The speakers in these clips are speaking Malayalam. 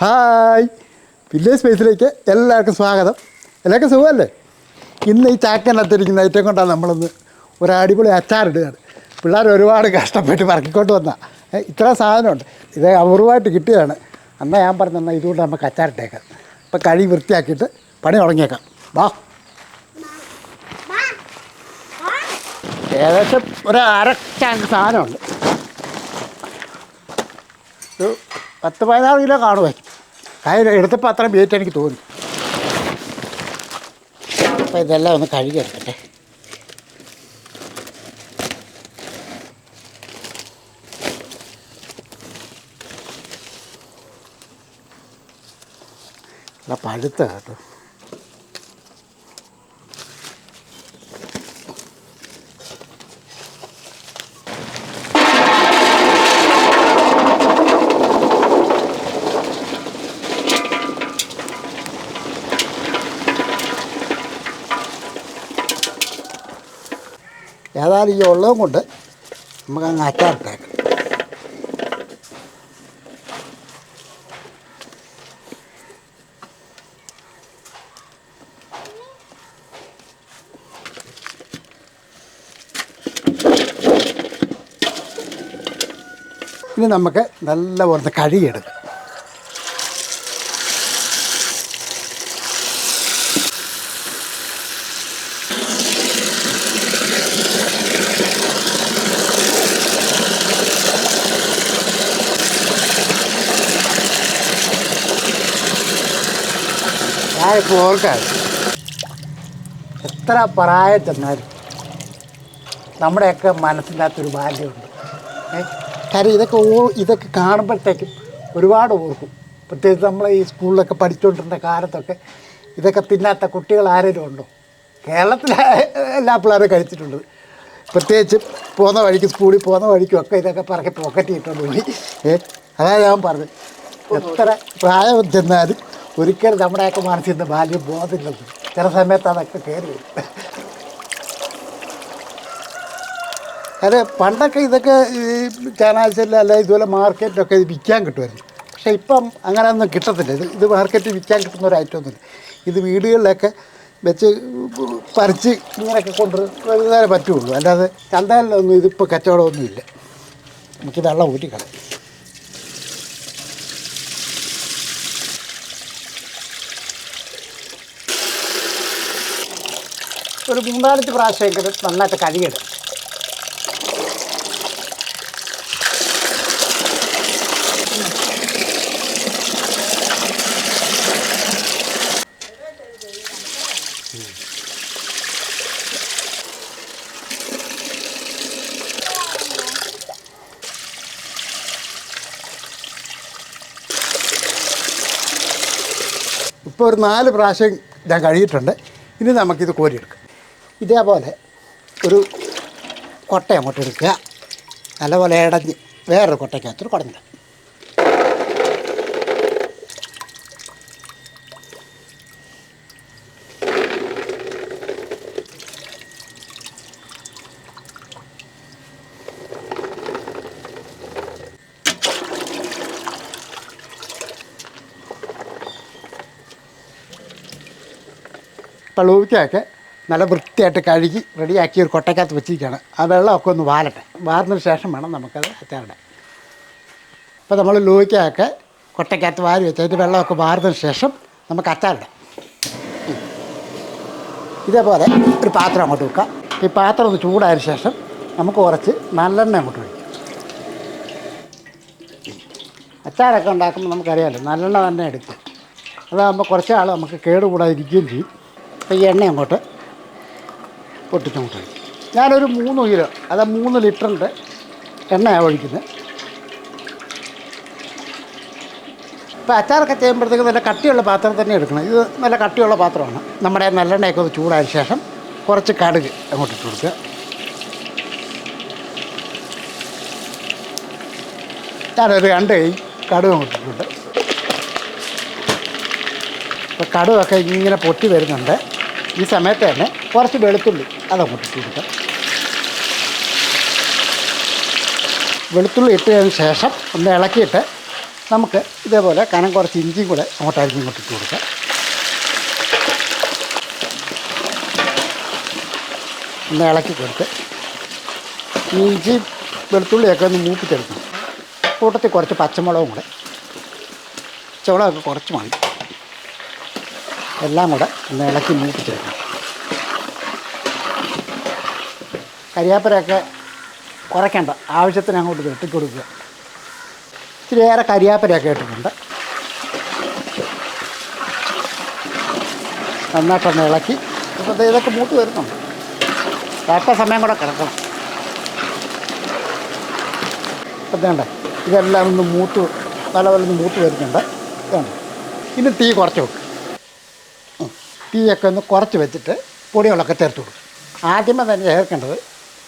ഹായ്. വില്ലേജ് സ്പേസിലേക്ക് എല്ലാവർക്കും സ്വാഗതം. എല്ലാവർക്കും സുഖമല്ലേ? ഇന്ന് ഈ ചാക്കനകത്തിരിക്കുന്ന ഐറ്റം കൊണ്ടാണ് നമ്മളൊന്ന് ഒരു അച്ചാറിടുകയാണ് പിള്ളേർ ഒരുപാട് കഷ്ടപ്പെട്ട് പറക്കിക്കൊണ്ട് വന്ന. ഇത്ര സാധനമുണ്ട്. ഇത് അപൂർവമായിട്ട് കിട്ടിയതാണ്. അന്നാ ഞാൻ പറഞ്ഞു എന്നാൽ ഇതുകൊണ്ട് നമുക്ക് അച്ചാറിട്ടേക്കാം അപ്പം കഴി വൃത്തിയാക്കിയിട്ട് പണി തുടങ്ങിയേക്കാം. വാ. ഏകദേശം ഒരു അര ടാങ്ക് സാധനമുണ്ട്. പത്ത് പതിനാറ് കിലോ കാണുമേ കാര്യം എടുത്തപ്പോൾ അത്രയും വെയിറ്റ് എനിക്ക് തോന്നി. അപ്പോൾ ഇതെല്ലാം ഒന്ന് കഴുകിയെടുക്കട്ടെ പഴുത്ത കേട്ടോ. ഏതായാലും ഈ ഉള്ളതും കൊണ്ട് നമുക്ക് അങ്ങ് അച്ചാറിട്ടേക്കാം ഇനി നമുക്ക് നല്ല പോലെ കഴുകിയെടുക്കാം ഞാനിപ്പോൾ ഓർക്കാണ് എത്ര പ്രായം ചെന്നാലും നമ്മുടെയൊക്കെ മനസ്സിനകത്തൊരു ബാല്യമുണ്ട് കാര്യം ഇതൊക്കെ ഓ ഇതൊക്കെ കാണുമ്പോഴത്തേക്കും ഒരുപാട് ഓർക്കും. പ്രത്യേകിച്ച് നമ്മൾ ഈ സ്കൂളിലൊക്കെ പഠിച്ചുകൊണ്ടിരുന്ന കാലത്തൊക്കെ ഇതൊക്കെ തിന്നാത്ത കുട്ടികൾ ആരെങ്കിലും ഉണ്ടോ? കേരളത്തിലെ എല്ലാ പിള്ളേരും കഴിച്ചിട്ടുണ്ട്. പ്രത്യേകിച്ച് പോകുന്ന വഴിക്ക് സ്കൂളിൽ പോകുന്ന വഴിക്കും ഒക്കെ ഇതൊക്കെ പറക്കി പോക്കറ്റ് ഇട്ടുകൊണ്ട് പോയി. അതായത് ഞാൻ പറഞ്ഞു എത്ര പ്രായം ചെന്നാലും ഒരിക്കലും നമ്മുടെയൊക്കെ മനസ്സിൽ നിന്ന് ബാല്യം ബോധമില്ലെന്ന് ചില സമയത്ത് അതൊക്കെ കയറി അത് പണ്ടൊക്കെ ഇതൊക്കെ ഈ ചാനാഴ്ചയിൽ അല്ല ഇതുപോലെ മാർക്കറ്റിലൊക്കെ ഇത് വിൽക്കാൻ കിട്ടുമായിരുന്നു. പക്ഷേ ഇപ്പം അങ്ങനെയൊന്നും കിട്ടത്തില്ല. ഇത് ഇത് മാർക്കറ്റിൽ വിൽക്കാൻ കിട്ടുന്ന ഒരു ഐറ്റം ഒന്നുമില്ല. ഇത് വീടുകളിലൊക്കെ വെച്ച് പറിച്ച് ഇങ്ങനെയൊക്കെ കൊണ്ടുവരുന്നതേ പറ്റുള്ളൂ. അല്ലാതെ ചന്തയിലൊന്നും ഇതിപ്പോൾ കച്ചവടമൊന്നുമില്ല. നമുക്ക് വെള്ളം ഊറ്റിക്കളയും. ഒരു മൂന്നാലഞ്ച് പ്രാവശ്യമെങ്കിലും നന്നായിട്ട് കഴുകിയിടും ഇപ്പോൾ ഒരു നാല് പ്രാവശ്യം ഞാൻ കഴിയിട്ടുണ്ട് ഇനി നമുക്കിത് കോരിയെടുക്കാം. ഇതേപോലെ ഒരു കൊട്ട അങ്ങോട്ട് എടുക്കുക. നല്ലപോലെ ഇടഞ്ഞ് വേറൊരു കൊട്ടയ്ക്കകത്തൊരു കുടഞ്ഞിടുക. പളുവിക്കൊക്കെ നല്ല വൃത്തിയായിട്ട് കഴുകി റെഡിയാക്കി ഒരു കൊട്ടക്കകത്ത് വെച്ചിരിക്കുകയാണ്. ആ വെള്ളമൊക്കെ ഒന്ന് വാലട്ടെ. വാർന്നതിന് ശേഷം വേണം നമുക്കത് അച്ചാറിടാൻ അപ്പോൾ നമ്മൾ ലൂയ്ക്കൊക്കെ കൊട്ടക്കകത്ത് വാരി വെച്ച് അതിന്റെ വെള്ളമൊക്കെ വാർന്നതിന് ശേഷം നമുക്ക് അച്ചാറിടാം. ഇതേപോലെ ഒരു പാത്രം അങ്ങോട്ട് വെക്കാം. ഈ പാത്രം ഒന്ന് ചൂടായതിനു ശേഷം നമുക്ക് കുറച്ച് നല്ലെണ്ണ അങ്ങോട്ട് ഒഴിക്കാം. അച്ചാറൊക്കെ ഉണ്ടാക്കുമ്പോൾ നമുക്കറിയാമല്ലോ നല്ലെണ്ണ തന്നെ എടുക്കുക അതാകുമ്പോൾ കുറച്ച് ആൾ നമുക്ക് കേടുകൂടാതിരിക്കുകയും ചെയ്യും. അപ്പോൾ ഈ എണ്ണ അങ്ങോട്ട് പൊട്ടിച്ചങ്ങോട്ട് ഒഴിക്കും ഞാനൊരു മൂന്ന് കിലോ അത് മൂന്ന് ലിറ്ററിന്റെ എണ്ണയാണ് ഒഴിക്കുന്നത്. ഇപ്പോൾ അച്ചാറൊക്കെ ചെയ്യുമ്പോഴത്തേക്ക് നല്ല കട്ടിയുള്ള പാത്രം തന്നെ എടുക്കണം. ഇത് നല്ല കട്ടിയുള്ള പാത്രമാണ്. നമ്മുടെ നല്ലെണ്ണയൊക്കെ ഒന്ന് ചൂടായ ശേഷം കുറച്ച് കടുക് അങ്ങോട്ട് ഇട്ട് കൊടുക്കുക. ഞാനൊരു രണ്ട് കൈ കടുക് അങ്ങോട്ട് ഇട്ടിട്ടുണ്ട്. ഇപ്പോൾ കടുവൊക്കെ ഇങ്ങനെ പൊട്ടി വരുന്നുണ്ട്. ഈ സമയത്ത് തന്നെ കുറച്ച് വെളുത്തുള്ളി. അതങ്ങോട്ട് ഇട്ട് വെളുത്തുള്ളി ഇട്ടതിന് ശേഷം ഒന്ന് ഇളക്കിയിട്ട് നമുക്ക് ഇതേപോലെ കനം കുറച്ച് ഇഞ്ചിയും കൂടെ അങ്ങോട്ടായിരിക്കും ഇങ്ങോട്ട് ഇട്ട് കൊടുക്കാം. ഒന്ന് ഇളക്കി കൊടുത്ത് ഇഞ്ചി വെളുത്തുള്ളിയൊക്കെ ഒന്ന് മൂപ്പിച്ചെടുക്കണം. കൂട്ടത്തിൽ കുറച്ച് പച്ചമുളകും കൂടെ. പച്ചമുളകൊക്കെ കുറച്ച് മതി. എല്ലാം കൂടെ ഒന്ന് ഇളക്കി മൂപ്പിച്ചെടുക്കണം. കരിയാപ്പരയൊക്കെ കുറയ്ക്കേണ്ട ആവശ്യത്തിന് അങ്ങോട്ട് വെട്ടിക്കൊടുക്കുക. ഇച്ചിരിയേറെ കരിയാപ്പരയൊക്കെ ഇട്ടിട്ടുണ്ട്. നന്നായിട്ടൊന്ന് ഇളക്കി. ഇപ്പോൾ ദേ ഇതൊക്കെ മൂത്ത് വരുന്നുണ്ട്. കറക്റ്റ് സമയം കൂടെ കിടക്കണം. ഇപ്പം ഇതെല്ലാം ഒന്ന് മൂത്ത് പല ഒന്ന് മൂത്ത് വരുന്നുണ്ട്. ഇനി തീ കുറച്ച് വെക്കും. തീയൊക്കെ ഒന്ന് കുറച്ച് വെച്ചിട്ട് പൊടികളൊക്കെ ചേർത്ത് കൊടുക്കും. ആദ്യമേ തന്നെ ചേർക്കേണ്ടത്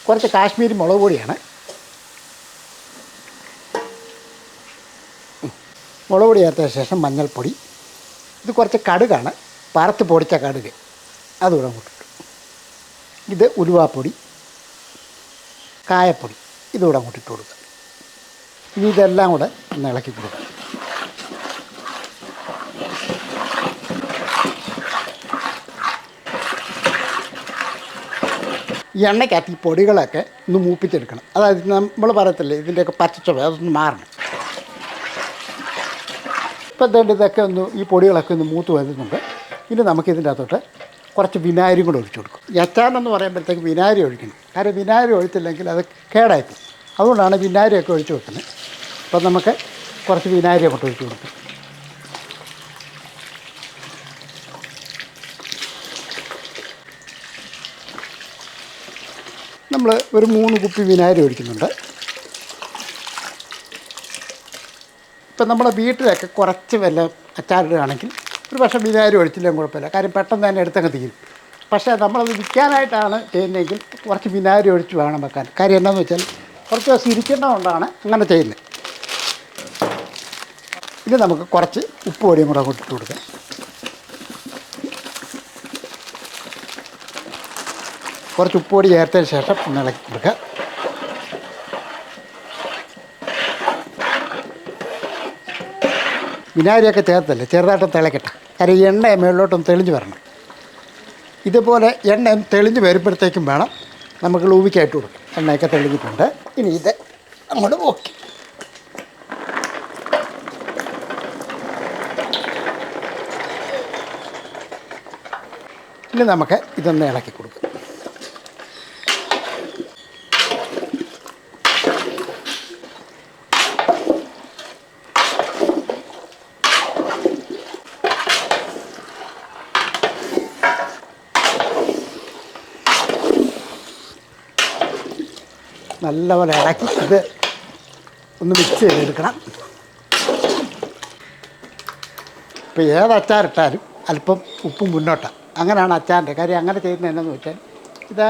കുറച്ച് കാശ്മീരി മുളക് പൊടിയാണ്. മുളക് പൊടി ചേർത്ത ശേഷം മഞ്ഞൾപ്പൊടി. ഇത് കുറച്ച് കടുകാണ്. പറത്ത് പൊടിച്ച കടുക്. അതുകൂടെ അങ്ങോട്ട് ഇട്ടു. ഇത് ഉലുവാപ്പൊടി കായപ്പൊടി. ഇതുകൂടെ അങ്ങോട്ട് കൊടുക്കുക. ഇനി ഇതെല്ലാം കൂടെ ഒന്ന് ഇളക്കി കൊടുക്കുക. ഈ എണ്ണയ്ക്കകത്ത് ഈ പൊടികളൊക്കെ ഒന്ന് മൂപ്പിച്ചെടുക്കണം. അതായത് നമ്മൾ പറയത്തില്ലേ ഇതിന്റെയൊക്കെ പച്ചച്ചവ അതൊന്ന് മാറണം. ഇപ്പം തന്നെ ഇതൊക്കെ ഒന്ന് ഈ പൊടികളൊക്കെ ഒന്ന് മൂത്ത് വരുന്നുണ്ട്. ഇനി നമുക്ക് ഇതിന്റെ അകത്തോട്ട് കുറച്ച് വിനാഗിരിയും കൂടെ ഒഴിച്ചു കൊടുക്കും. അച്ചാറിനെന്ന് പറയുമ്പോഴത്തേക്ക് വിനാഗിരി ഒഴിക്കണം. കാരണം വിനാഗിരി ഒഴിച്ചില്ലെങ്കിൽ അത് കേടായിപ്പോകും അതുകൊണ്ടാണ് വിനാഗിരിയൊക്കെ ഒഴിച്ചു വെക്കുന്നത് അപ്പം നമുക്ക് കുറച്ച് വിനാഗിരി അങ്ങോട്ട് ഒഴിച്ചു കൊടുക്കും. നമ്മൾ ഒരു മൂന്ന് കുപ്പി വിനാഗിരി ഒഴിക്കുന്നുണ്ട്. ഇപ്പം നമ്മളെ വീട്ടിലൊക്കെ കുറച്ച് വില അച്ചാറിടുകയാണെങ്കിൽ ഒരു പക്ഷേ വിനാഗിരി ഒഴിച്ചില്ലെങ്കിൽ കുഴപ്പമില്ല. കാര്യം പെട്ടെന്ന് തന്നെ എടുത്തങ്ങ് തീരും. പക്ഷേ നമ്മളത് വിൽക്കാനായിട്ടാണ് ചെയ്യുന്നതെങ്കിൽ കുറച്ച് വിനാഗിരി ഒഴിച്ച് വേണം വെക്കാൻ. കാര്യം എന്താണെന്ന് വെച്ചാൽ കുറച്ച് ദിവസം ഇരിക്കേണ്ടതുകൊണ്ടാണ് അങ്ങനെ ചെയ്യുന്നത്. ഇനി നമുക്ക് കുറച്ച് ഉപ്പ് പൊടിയും കൂടെ അങ്ങോട്ട് കൊടുക്കാം. കുറച്ച് ഉപ്പ് പൊടി ചേർത്തതിന് ശേഷം ഒന്ന് ഇളക്കി കൊടുക്കുക. വിനാഗിരിയൊക്കെ ചേർത്തല്ലേ? ചെറുതായിട്ട് തിളക്കട്ടെ. കാര്യം എണ്ണ മുകളിലോട്ടൊന്ന് തെളിഞ്ഞ് വരണം. ഇതുപോലെ എണ്ണ തെളിഞ്ഞ് വരുമ്പോഴത്തേക്കും വേണം നമുക്ക് ലൂവിക്കായിട്ട് കൊടുക്കും എണ്ണയൊക്കെ തെളിഞ്ഞിട്ടുണ്ട്. ഇനി ഇത് അങ്ങോട്ട് ഓക്കെ ഇനി നമുക്ക് ഇതൊന്ന് ഇളക്കി കൊടുക്കും. നല്ലപോലെ ഇളക്കി ഇത് ഒന്ന് മിക്സ് ചെയ്തെടുക്കണം. ഇപ്പോൾ ഏത് അച്ചാറിട്ടാലും അല്പം ഉപ്പും മുന്നോട്ടാണ് അങ്ങനെയാണ് അച്ചാറിന്റെ കാര്യം. അങ്ങനെ ചെയ്യുന്നത് എന്നാന്ന് വെച്ചാൽ ഇത്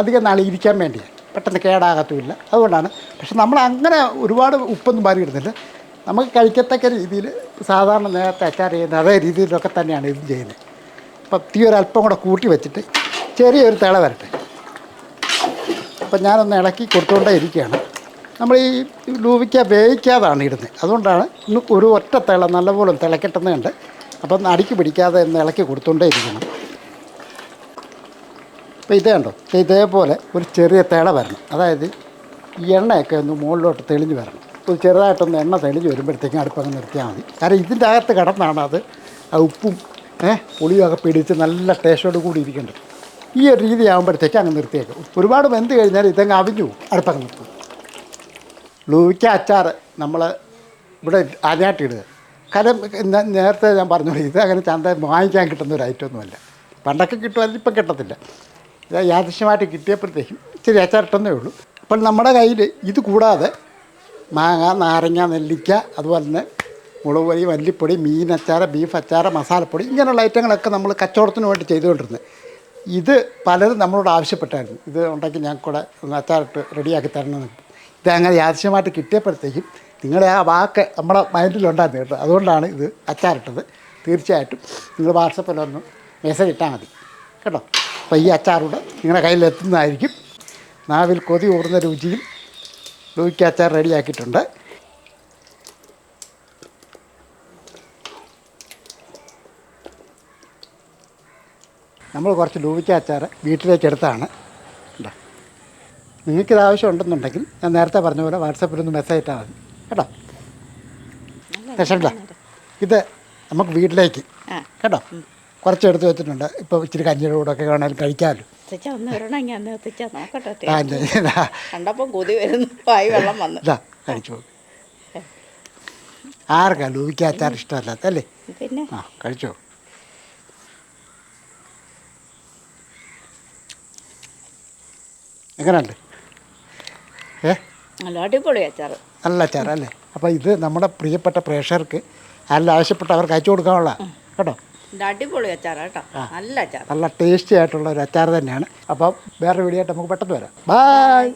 അധികം നാൾ ഇരിക്കാൻ വേണ്ടിയാണ് പെട്ടെന്ന് കേടാകത്തുമില്ല. അതുകൊണ്ടാണ്. പക്ഷെ നമ്മൾ അങ്ങനെ ഒരുപാട് ഉപ്പൊന്നും മാറി ഇടുന്നില്ല നമുക്ക് കഴിക്കത്തക്ക രീതിയിൽ സാധാരണ നേരത്തെ അച്ചാർ ചെയ്യുന്ന അതേ രീതിയിലൊക്കെ തന്നെയാണ് ഇതും ചെയ്യുന്നത്. അപ്പം തീ ഒരു അല്പം കൂടെ കൂട്ടി വെച്ചിട്ട് ചെറിയൊരു തിള വരട്ടെ. അപ്പം ഞാനൊന്ന് ഇളക്കി കൊടുത്തുകൊണ്ടേ ഇരിക്കുകയാണ്. നമ്മൾ ഈ ലൂവിക്ക വേവിക്കാതാണ് ഇടുന്നത്. അതുകൊണ്ടാണ് ഇന്ന് ഒരു ഒറ്റ തിള നല്ലപോലെ തിളക്കട്ടുന്നുണ്ട്. അപ്പം അടിക്ക് പിടിക്കാതെ ഒന്ന് ഇളക്കി കൊടുത്തുകൊണ്ടേ ഇരിക്കണം. അപ്പോൾ ഇത് കണ്ടോ? ഇതേപോലെ ഒരു ചെറിയ തിള വരണം. അതായത് ഈ എണ്ണയൊക്കെ ഒന്ന് മുകളിലോട്ട് തെളിഞ്ഞ് വരണം. ഒരു ചെറുതായിട്ടൊന്ന് എണ്ണ തെളിഞ്ഞ് വരുമ്പോഴത്തേക്കും അടുപ്പങ്ങ് നിർത്തിയാൽ മതി. കാരണം ഇതിന്റെ അകത്ത് കിടന്നാണ് അത് ഉപ്പും ഏഹ് പുളിയൊക്കെ പിടിച്ച് നല്ല ടേസ്റ്റോട് കൂടി ഇരിക്കേണ്ടത്. ഈ ഒരു രീതി ആകുമ്പോഴത്തേക്ക് അങ്ങ് നിർത്തിയേക്കും. ഒരുപാട് വെന്ത് കഴിഞ്ഞാൽ ഇതങ്ങ് അവിഞ്ഞു അടുപ്പങ്ങ് നിർത്തും ലൂവിക്ക അച്ചാർ നമ്മൾ ഇവിടെ ആദ്യമായിട്ടിടുക കാരണം നേരത്തെ ഞാൻ പറഞ്ഞു ഇത് അങ്ങനെ ചന്ത വാങ്ങിക്കാൻ കിട്ടുന്ന ഒരു ഐറ്റം ഒന്നുമല്ല. പണ്ടൊക്കെ കിട്ടുമായിരുന്നു ഇപ്പം കിട്ടത്തില്ല. ഇത് യാദൃശ്യമായിട്ട് കിട്ടിയപ്പോഴത്തേക്കും ഇച്ചിരി അച്ചാറിട്ടെന്നേ ഉള്ളൂ. അപ്പോൾ നമ്മുടെ കയ്യിൽ ഇത് കൂടാതെ മാങ്ങ നാരങ്ങ നെല്ലിക്ക അതുപോലെ തന്നെ മുളക് പൊടി മല്ലിപ്പൊടി മീൻ അച്ചാറ് ബീഫ് അച്ചാറ് മസാലപ്പൊടി ഇങ്ങനെയുള്ള ഐറ്റങ്ങളൊക്കെ നമ്മൾ കച്ചവടത്തിന് വേണ്ടി ചെയ്തുകൊണ്ടിരുന്നത്. ഇത് പലരും നമ്മളോട് ആവശ്യപ്പെട്ടായിരുന്നു. ഇത് ഉണ്ടാക്കി ഞാൻ കൂടെ അച്ചാറിട്ട് റെഡിയാക്കി തരണമെന്ന് ഇത് അങ്ങനെ യാദൃശ്യമായിട്ട് കിട്ടിയപ്പോഴത്തേക്കും നിങ്ങളുടെ ആ വാക്ക് നമ്മുടെ മൈൻഡിലുണ്ടായിരുന്നു കേട്ടോ. അതുകൊണ്ടാണ് ഇത് അച്ചാറിട്ടത്. തീർച്ചയായിട്ടും നിങ്ങൾ വാട്സപ്പിലൊന്ന് മെസ്സേജ് ഇട്ടാൽ മതി. കേട്ടോ? അപ്പോൾ ഈ അച്ചാറൂടെ നിങ്ങളുടെ കയ്യിലെത്തുന്നതായിരിക്കും നാവിൽ കൊതി ഊർന്ന രുചിയും ലൂയിക്ക് അച്ചാർ റെഡിയാക്കിയിട്ടുണ്ട്. നമ്മൾ കുറച്ച് ലൂവിക്ക അച്ചാർ വീട്ടിലേക്ക് എടുത്താണ്. കേട്ടോ നിങ്ങൾക്കിത് ആവശ്യം ഉണ്ടെന്നുണ്ടെങ്കിൽ ഞാൻ നേരത്തെ പറഞ്ഞ പോലെ വാട്സപ്പിലൊന്ന് മെസ്സേജ് ഇട്ടാൽ മതി. കേട്ടോ? രക്ഷണ്ട ഇത് നമുക്ക് വീട്ടിലേക്ക്. കേട്ടോ? കുറച്ച് എടുത്ത് വെച്ചിട്ടുണ്ട്. ഇപ്പോൾ ഇച്ചിരി കഞ്ഞിയുടെ കൂടെ ഒക്കെ വേണമെങ്കിലും കഴിക്കാമല്ലോ ഒന്ന് ആർക്കാ ലൂപിക്കാച്ചാർ ഇഷ്ടമല്ലാത്ത അല്ലേ? പിന്നെ? ആ കഴിച്ചോ. എങ്ങനെയുണ്ട് ഏ? നല്ല അടിപൊളി അച്ചാർ നല്ല അച്ചാർ അല്ലേ? അപ്പോൾ ഇത് നമ്മുടെ പ്രിയപ്പെട്ട പ്രേക്ഷകർക്ക് അല്ല ആവശ്യപ്പെട്ട് അവർക്ക് അയച്ചു കൊടുക്കാനുള്ള കേട്ടോ. അടിപൊളി അച്ചാർ കേട്ടോ. നല്ല അച്ചാർ നല്ല ടേസ്റ്റി ആയിട്ടുള്ള ഒരു അച്ചാർ തന്നെയാണ്. അപ്പോൾ വേറെ വീഡിയോ ആയിട്ട് നമുക്ക് പെട്ടെന്ന് വരാം. ബായ്